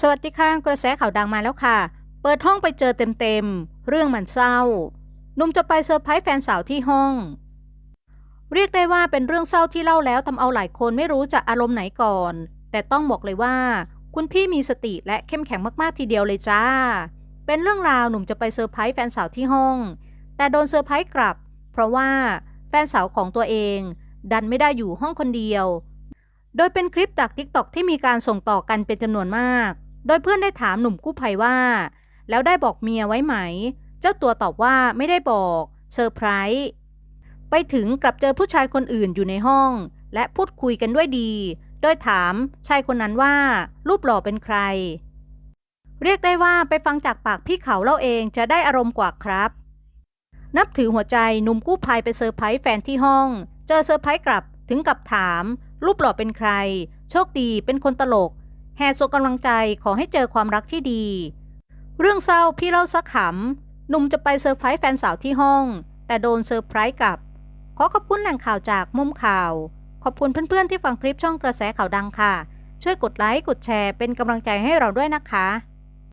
สวัสดีค่ะกระแสข่าวดังมาแล้วค่ะ เปิดห้องไปเจอเต็มๆ เรื่องมันเศร้าหนุ่มจะไปเซอร์ไพรส์แฟนสาวที่ห้อง เรียกได้ว่าเป็นเรื่องเศร้าที่เล่าแล้วทำเอาหลายคนไม่รู้จะอารมณ์ไหนก่อน แต่ต้องบอกเลยว่า คุณพี่มีสติและเข้มแข็งมากๆทีเดียวเลยจ้า เป็นเรื่องราวหนุ่มจะไปเซอร์ไพรส์แฟนสาวที่ห้อง แต่โดนเซอร์ไพรส์กลับ เพราะว่าแฟนสาวของตัวเอง ดันไม่ได้อยู่ห้องคนเดียว โดยเป็นคลิปจากทิกตอกที่มีการส่งต่อกันเป็นจำนวนมาก โดยเพื่อนได้ถามหนุ่มกู้ภัยว่า แล้วได้บอกเมียไว้ไหม เจ้าตัวตอบว่าไม่ได้บอกเซอร์ไพรส์ไปถึงกลับเจอผู้ชายคนอื่นอยู่ในห้อง และพูดคุยกันด้วยดี โดยถามชายคนนั้นว่า รูปหล่อเป็นใคร เรียกได้ว่าไปฟังจากปากพี่เขาเล่าเองจะได้อารมณ์กว่าครับ นับถือหัวใจหนุ่มกู้ภัยไปเซอร์ไพรส์แฟนที่ห้อง เจอเซอร์ไพรส์กลับถึงกับถาม รูปหล่อเป็นใคร โชคดีเป็นคนตลก แห่ส่งกำลังใจขอให้เจอความรักที่ดี เรื่องเศร้าพี่เล่าสักขำหนุ่มจะไปเซอร์ไพรส์แฟนสาวที่ห้อง แต่โดนเซอร์ไพรส์กลับ ขอขอบคุณแหล่งข่าวจากมุมข่าว ขอบคุณเพื่อนๆที่ฟังคลิปช่องกระแสข่าวดังค่ะ ช่วยกดไลค์กดแชร์เป็นกำลังใจให้เราด้วยนะคะ